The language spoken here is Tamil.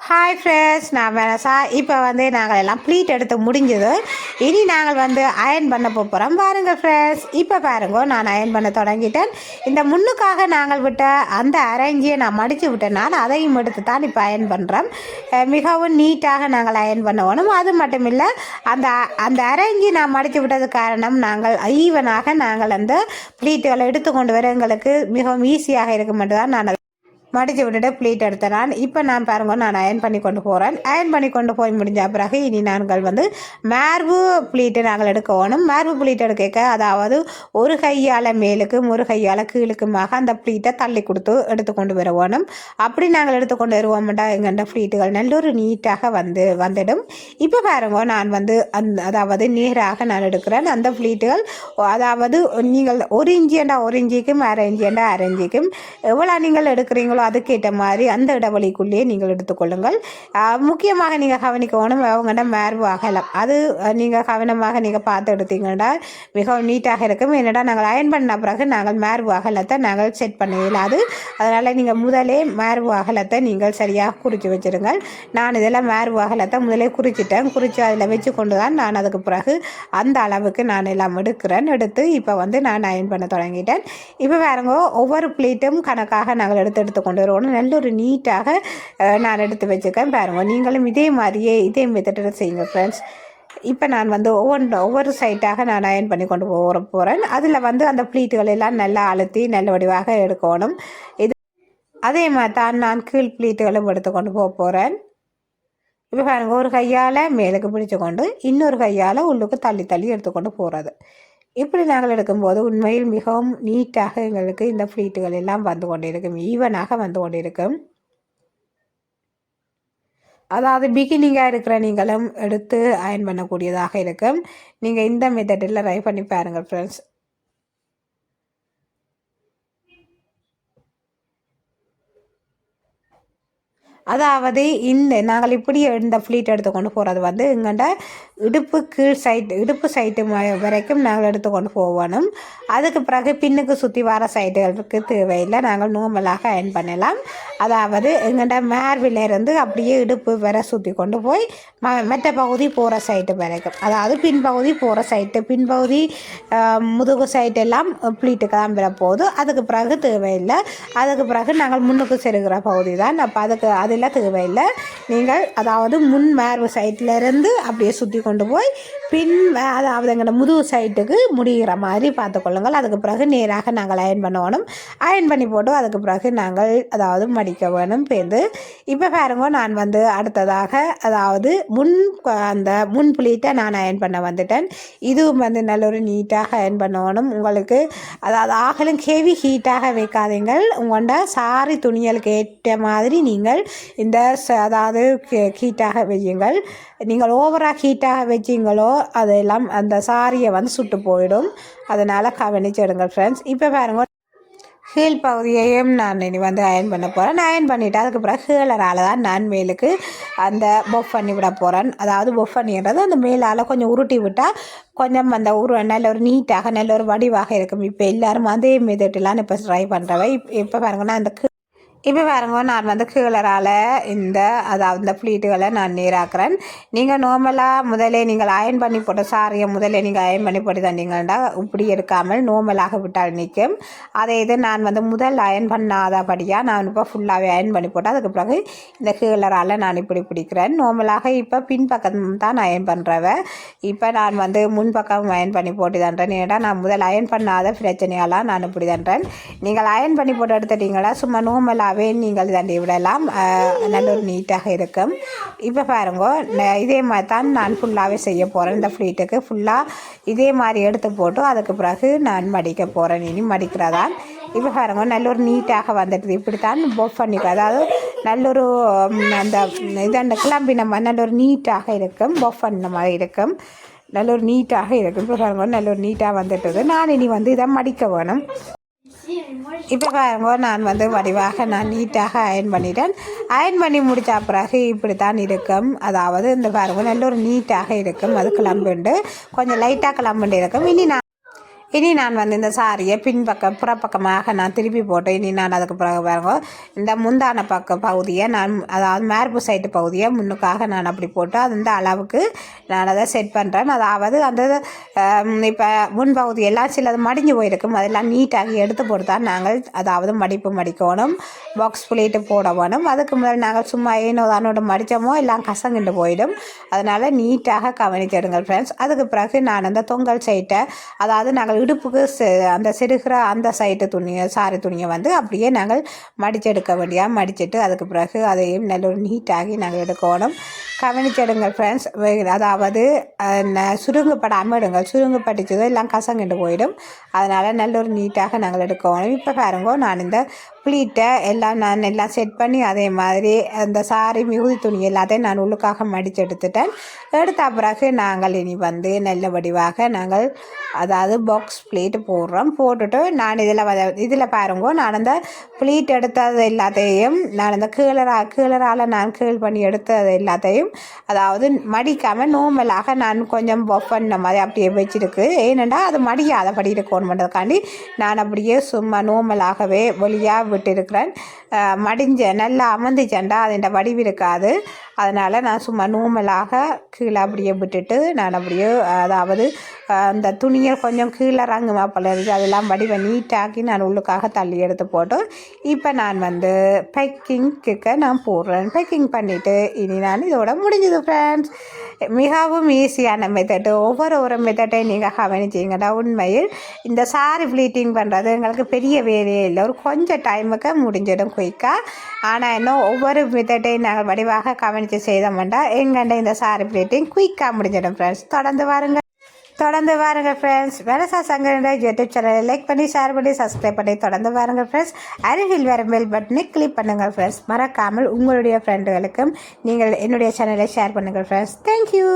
ஹாய் ஃப்ரெண்ட்ஸ் நான் வெனசா இப்போ வந்து நாங்கள் எல்லாம் ப்ளீட் எடுத்து முடிஞ்சது. இனி நாங்கள் வந்து அயன் பண்ண போகிறோம் பாருங்கள் ஃப்ரெண்ட்ஸ் இப்போ பாருங்க நான் அயன் பண்ண தொடங்கிட்டேன். இந்த முன்னுக்காக நாங்கள் விட்ட அந்த அரேஞ்சியை நான் மடித்து விட்டனால அதையும் எடுத்து தான் இப்போ அயன் பண்ணுறோம் மிகவும் நீட்டாக நாங்கள் அயன் பண்ணவணும் அது மட்டும் இல்லை அந்த அந்த அரேஞ்சி நான் மடித்து விட்டது காரணம் நாங்கள் ஈவனாக நாங்கள் அந்த ப்ளீட்டுகளை எடுத்து கொண்டு வர எங்களுக்கு மிகவும் ஈஸியாக இருக்கும் மட்டும் தான் நான் மடித்து விட்டுட்டு ப்ளீட் எடுத்தேன் நான் இப்போ நான் பாருங்க நான் அயன் பண்ணி கொண்டு போகிறேன் அயன் பண்ணி கொண்டு போய் முடிஞ்ச பிறகு இனி நாங்கள் வந்து மார்பு ப்ளீட்டு நாங்கள் எடுக்க வேணும் மார்பு ப்ளீட் எடுக்க அதாவது ஒரு கையால் மேலுக்கும் ஒரு கையால் கீழுக்குமாக அந்த ப்ளீட்டை தள்ளி கொடுத்து எடுத்து கொண்டு வர வேணும் அப்படி நாங்கள் எடுத்து கொண்டு வருவோம்டா எங்கள்ட ப்ளீட்டுகள் நல்ல ஒரு நீட்டாக வந்து வந்துடும். இப்போ பாருங்க நான் வந்து அந் அதாவது நேராக நான் எடுக்கிறேன். அந்த ப்ளீட்டுகள் அதாவது நீங்கள் ஒரு இஞ்சியண்டா ஒரு இஞ்சிக்கும் அரை இஞ்சியண்டா அரை இஞ்சிக்கும் எவ்வளோ நீங்கள் எடுக்கிறீங்களோ அதுக்கேற்ற மாதிரி அந்த இடைவெளிக்குள்ளேயே நீங்கள் எடுத்துக்கொள்ளுங்கள். முக்கியமாக நீங்கள் கவனிக்கணும் அவங்கள்ட்ட மேர்பு அகலம். அது நீங்கள் கவனமாக நீங்கள் பார்த்து எடுத்தீங்கன்னா மிகவும் நீட்டாக இருக்கும். என்னடா நாங்கள் அயன் பண்ண பிறகு நாங்கள் மேர்பு அகலத்தை நாங்கள் செட் பண்ண இயலாது. அதனால் நீங்கள் முதலே மேர்பு அகலத்தை நீங்கள் சரியாக குறித்து வச்சுருங்கள். நான் இதெல்லாம் மேர்பு அகலத்தை முதலே குறிச்சிட்டேன். குறித்து அதில் வச்சு கொண்டு தான் நான் அதுக்கு பிறகு அந்த அளவுக்கு நான் எல்லாம் எடுக்கிறேன். எடுத்து இப்போ வந்து நான் அயன் பண்ண தொடங்கிட்டேன். இப்போ பாருங்க ஒவ்வொரு பிளேட்டும் கணக்காக நாங்கள் எடுத்து எடுத்துக்கொண்டு கொண்டு வருவோம் நல்ல ஒரு நீட்டாக நான் எடுத்து வச்சுருக்கேன். பாருங்கள் நீங்களும் இதே மாதிரியே இதே மெத்தடில் செய்யுங்க ஃப்ரெண்ட்ஸ் இப்போ நான் வந்து ஒவ்வொன்று ஒவ்வொரு சைட்டாக நான் அயன் பண்ணி கொண்டு போக போகிறேன் அதில் வந்து அந்த ப்ளீட்டுகள் எல்லாம் நல்லா அழுத்தி நல்ல வடிவாக எடுக்கணும். இது அதே மாதிரி தான் நான் கீழ் ப்ளீட்டுகளும் எடுத்து கொண்டு போக போகிறேன் இப்போ பாருங்கள் ஒரு கையால் மேலுக்கு பிடிச்சு கொண்டு இன்னொரு கையால் உள்ளுக்கு தள்ளி தள்ளி எடுத்துக்கொண்டு போகிறது இப்படி நாங்கள் எடுக்கும்போது உண்மையில் மிகவும் நீட்டாக எங்களுக்கு இந்த ஃப்ளீட்டுகள் எல்லாம் வந்து கொண்டிருக்கும். ஈவனாக வந்து கொண்டிருக்கும். அதாவது பிகினிங்காக இருக்கிற நீங்களும் எடுத்து அயன் பண்ணக்கூடியதாக இருக்கும். நீங்கள் இந்த மெத்தடில் ட்ரை பண்ணி பாருங்கள் ஃப்ரெண்ட்ஸ் அதாவது இந்த நாங்கள் இப்படி இந்த ஃப்ளீட் எடுத்து கொண்டு போகிறது வந்து எங்கள்கிட்ட இடுப்பு கீழ் சைட் இடுப்பு சைட்டு வரைக்கும் நாங்கள் எடுத்து கொண்டு போகணும். அதுக்கு பிறகு பின்னுக்கு சுற்றி வர சைட்டுகளுக்கு தேவையில்லை. நாங்கள் நார்மலாக அயன் பண்ணலாம். அதாவது எங்கள்கிட்ட மேர்விலேருந்து அப்படியே இடுப்பு வரை சுற்றி கொண்டு போய் ம மற்ற பகுதி போகிற சைட்டு வரைக்கும். அதாவது பின்பகுதி போகிற சைட்டு பின்பகுதி முதுகு சைட்டு எல்லாம் ப்ளீட்டுக்கு தான் பெற போகுது அதுக்கு பிறகு தேவையில்லை. அதுக்கு பிறகு நாங்கள் முன்னுக்கு செருகிற பகுதி தான். அப்போ அதுக்கு அதெல்லாம் தேவையில்லை. நீங்கள் அதாவது முன் மேர்வு சைட்லேருந்து அப்படியே சுற்றி கொண்டு போய் பின் அதாவது எங்களோட முதுகு சைட்டுக்கு முடிகிற மாதிரி பார்த்துக்கொள்ளுங்கள் அதுக்கு பிறகு நேராக நாங்கள் அயன் பண்ணணும். அயன் பண்ணி போட்டு அதுக்கு பிறகு நாங்கள் அதாவது மடிக்க வேணும் பேர்ந்து இப்போ பாருங்க நான் வந்து அடுத்ததாக அதாவது முன் அந்த முன் புளியிட்ட நான் அயன் பண்ண வந்துட்டேன். இதுவும் வந்து நல்ல ஒரு நீட்டாக அயன் பண்ணணும். உங்களுக்கு அதாவது ஆகலும் ஹெவி ஹீட்டாக வைக்காதீங்கள். உங்கள்ட சாரி துணிகளுக்கு ஏற்ற மாதிரி நீங்கள் இந்த அதாவது கீ- ஹீட்டாக வையுங்கள். நீங்கள் ஓவராக ஹீட்டாக வச்சிங்களோ அதெல்லாம் அந்த சாரியை வந்து சுட்டு போயிடும். அதனால் கவனிச்சிடுங்க ஃப்ரெண்ட்ஸ் இப்போ பாருங்க ஹீல் பகுதியையும் நான் இனி வந்து அயன் பண்ண போகிறேன் அயன் பண்ணிவிட்டு அதுக்கு பிறகு ஹீலரால் தான் நான் மேலுக்கு அந்த பொஃப் பண்ணி விட போகிறேன் அதாவது பொஃப் பண்ணிடுறது அந்த மேலால் கொஞ்சம் உருட்டி விட்டால் கொஞ்சம் அந்த உரு நல்ல ஒரு நீட்டாக நல்ல ஒரு வடிவாக இருக்கும். இப்போ எல்லாரும் அதே மெதட்டெலாம் இப்போ ட்ரை பண்ணுறவை இப்போ பாருங்கன்னா அந்த இப்போ பாருங்க நான் வந்து கீழரால் இந்த அதாவது இந்த ப்ளீட்டுகளை நான் நீராக்குறேன். நீங்கள் நார்மலாக முதலே நீங்கள் அயன் பண்ணி போட்ட சாரியை முதலே நீங்கள் அயன் பண்ணி போட்டு தந்தீங்கன்னா இப்படி இருக்காமல் நார்மலாக விட்டால் நிற்கும். அதே இது நான் வந்து முதல் அயன் பண்ணாதபடியாக நான் இப்போ ஃபுல்லாகவே அயன் பண்ணி போட்டேன் அதுக்கு பிறகு இந்த கீழரால் நான் இப்படி பிடிக்கிறேன். நார்மலாக இப்போ பின்பக்கம் தான் அயன் பண்ணுறவ இப்போ நான் வந்து முன்பக்கம் அயன் பண்ணி போட்டு தன்றேன் ஏன்னா நான் முதல் அயன் பண்ணாத பிரச்சனையெல்லாம் நான் இப்படி தன்றேன் நீங்கள் அயன் பண்ணி போட்டு எடுத்துட்டீங்களா? சும்மா நார்மலாகவே நீங்கள் தண்டி விடலாம். நல்ல ஒரு நீட்டாக இருக்கும். இப்போ பாருங்க இதே மாதிரி தான் நான் ஃபுல்லாகவே செய்ய போகிறேன் இந்த ஃப்ளீட்டுக்கு ஃபுல்லாக இதே மாதிரி எடுத்து போட்டு அதுக்கு பிறகு நான் மடிக்க போகிறேன் இனி மடிக்கிறதான் இப்போ பாருங்க நல்ல ஒரு நீட்டாக வந்துடுது. இப்படித்தான் பொஃப் பண்ணிக்க அதாவது நல்ல ஒரு அந்த இது அந்த கிளம்பி நம்ம நல்ல ஒரு நீட்டாக இருக்கும். பொஃப் பண்ண மாதிரி இருக்கும். நல்ல ஒரு நீட்டாக இருக்கும். இப்போ பாருங்க நல்ல ஒரு நீட்டாக வந்துட்டது. நான் இனி வந்து இதை மடிக்க வேணும். இப்போ பாருங்க நான் வந்து வடிவாக நான் நீட்டாக அயன் பண்ணிட்டேன். அயன் பண்ணி முடித்த பிறகு இப்படி தான் இருக்கும். அதாவது இந்த பாருங்க நல்ல ஒரு நீட்டாக இருக்கும். அது கிளம்புண்டு. கொஞ்சம் லைட்டாக கிளம்புண்டு இருக்கும். இனி நான் இனி நான் வந்து இந்த சாரியை பின்பக்கம் புறப்பக்கமாக நான் திருப்பி போட்டேன் இனி நான் அதுக்கு பிறகு பாருங்க இந்த முந்தான பக்க பகுதியை நான் அதாவது மேற்பு சைட்டு பகுதியை முன்னுக்காக நான் அப்படி போட்டு அந்த அளவுக்கு நான் அதை செட் பண்ணுறேன் அதாவது அந்த இப்போ முன்பகுதி எல்லாம் சிலது மடிஞ்சு போயிருக்கும். அதெல்லாம் நீட்டாகி எடுத்து போட்டு தான் நாங்கள் அதாவது மடிப்பு மடிக்கணும் பாக்ஸ் புள்ளிட்டு போட வேணும் அதுக்கு முதல் நாங்கள் சும்மா ஏனோ தானோட மடித்தோமோ எல்லாம் கசங்கிட்டு போயிடும். அதனால் நீட்டாக கவனிச்சிடுங்கள் ஃப்ரெண்ட்ஸ் அதுக்கு பிறகு நான் அந்த தொங்கல் சைட்டை அதாவது நாங்கள் இடுப்புக்கு செ- அந்த செருகிற அந்த சைட்டு துணியை சாரி துணியை வந்து அப்படியே நாங்கள் மடிச்செடுக்க வேண்டியா மடிச்சிட்டு அதுக்கு பிறகு அதையும் நல்ல ஒரு நீட்டாகி நாங்கள் எடுக்கணும். கவனிச்செடுங்கள் ஃப்ரெண்ட்ஸ் அதாவது சுருங்கப்படாமல் எடுங்கள். சுருங்கப்பட்டுச்சதோ எல்லாம் கசங்கிட்டு போயிடும். அதனால் நல்ல ஒரு நீட்டாக நாங்கள் எடுக்கணும். இப்போ பாருங்க நான் இந்த ப்ளீட்டை எல்லாம் நான் எல்லாம் செட் பண்ணி அதே மாதிரி அந்த சாரி மிகுதி துணி எல்லாத்தையும் நான் உள்ளுக்காக மடித்து எடுத்துட்டேன். எடுத்த பிறகு நாங்கள் இனி வந்து நல்ல வடிவாக நாங்கள் அதாவது பாக்ஸ் ப்ளீட் போடுறோம். போட்டுட்டு நான் இதில் இதில் பாருங்க நான் அந்த ப்ளீட் எடுத்தது எல்லாத்தையும் நான் அந்த கீழரா கீழரால் நான் கீழ் பண்ணி எடுத்தது எல்லாத்தையும் அதாவது மடிக்காமல் நோமலாக நான் கொஞ்சம் பஃப் பண்ண மாதிரி அப்படியே வச்சிருக்கு. ஏனெண்டா அது மடியாதபடி இருக்கணுன்றதுக்காண்டி நான் அப்படியே சும்மா நோமலாகவே வழியாக விட்டிருக்கிறேன். மடிஞ்ச நல்லா அமர்ந்துச்சேன்டா அதன் வடிவு இருக்காது. அதனால் நான் சும்மா நூமலாக கீழே அப்படியே விட்டுட்டு நான் அப்படியே அதாவது அந்த துணியை கொஞ்சம் கீழே ரங்குமா போல இருக்குது அதெல்லாம் வடிவை நீட்டாக்கி நான் உள்ளுக்காக தள்ளி எடுத்து போட்டு இப்போ நான் வந்து பேக்கிங்க்கு நான் போடுறேன். பேக்கிங் பண்ணிவிட்டு இனி நான் இதோட முடிஞ்சது ஃப்ரெண்ட்ஸ் மிகவும் ஈஸியான மெத்தடு ஒவ்வொரு ஒரு மெத்தட்டையும் நீங்கள் கவனிச்சிங்கன்னா உண்மையில் இந்த சாரி ப்ளீட்டிங் பண்ணுறது எங்களுக்கு பெரிய வேலையே இல்லை. ஒரு கொஞ்சம் டைமுக்கு முடிஞ்சிடும் குயிக்காக ஆனால் இன்னும் ஒவ்வொரு மெத்தட்டையும் நாங்கள் வடிவாக கவனித்து செய்தோம்னா எங்கள்கிட்ட இந்த சாரி ப்ளீட்டிங் குயிக்காக முடிஞ்சிடும் ஃப்ரெண்ட்ஸ் தொடர்ந்து வாருங்க தொடர்ந்து வாருங்கள் ஃப்ரெண்ட்ஸ் வேலசா சங்கரனுடைய யூடியூப் சேனலை லைக் பண்ணி ஷேர் பண்ணி சப்ஸ்கிரைப் பண்ணி தொடர்ந்து வாருங்க ஃப்ரெண்ட்ஸ் அருகில் வர பெல் பட்டனை கிளிக் பண்ணுங்கள் ஃப்ரெண்ட்ஸ் மறக்காமல் உங்களுடைய ஃப்ரெண்டுகளுக்கும் நீங்கள் என்னுடைய சேனலை ஷேர் பண்ணுங்கள் ஃப்ரெண்ட்ஸ் தேங்க்யூ